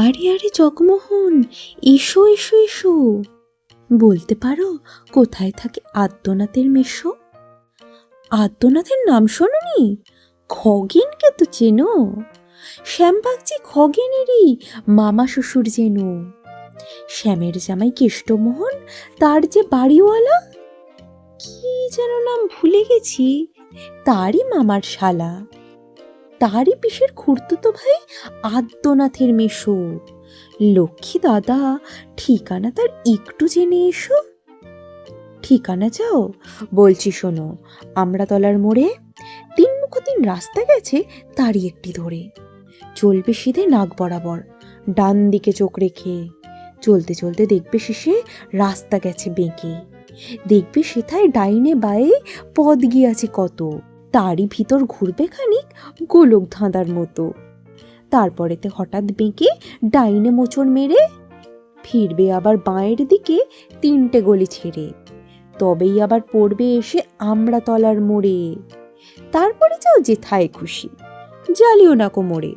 আরে আরে, জগমোহন, এসো এসো এসো। বলতে পারো, কোথায় থাকে আদ্যনাথের মেশো? আদ্যনাথের নাম শোনি খগেনকে তো চেনো? শ্যামবাগজি খগেনেরই মামা শ্বশুর যেন। শ্যামের জামাই কেষ্টমোহন, তার যে বাড়িওয়ালা? কি যেন নাম ভুলে গেছি, তারই মামার শালা। তারই পিসের খুড়তুতো ভাই আদ্যনাথের মেশো লক্ষ্মী দাদা, ঠিকানা তার একটু জেনে এসো। ঠিকানা চাও? বলছি শোনো আমরা তলার মোড়ে তিন মুখ তিন রাস্তা গেছে তারই একটি ধরে। চলবে সিধে নাক বরাবর, ডান দিকে চোখ রেখে। চলতে চলতে দেখবে শেষে রাস্তা গেছে বেঁকে। দেখবে সেথায় ডাইনে বায়ে পদ গিয়াছে কত। তারই ভিতর ঘুরবে খানিক গোলক ধাঁধার মতো। তারপরেতে হঠাৎ বেঁকে ডাইনে মোচড় মেরে ফিরবে আবার বাঁয়ের দিকে তিনটে গলি ছেড়ে। তবেই আবার পড়বে এসে আমরা তলার মোড়ে। তারপরে যাও যেথায় খুশি, জ্বালিও না কোমরে।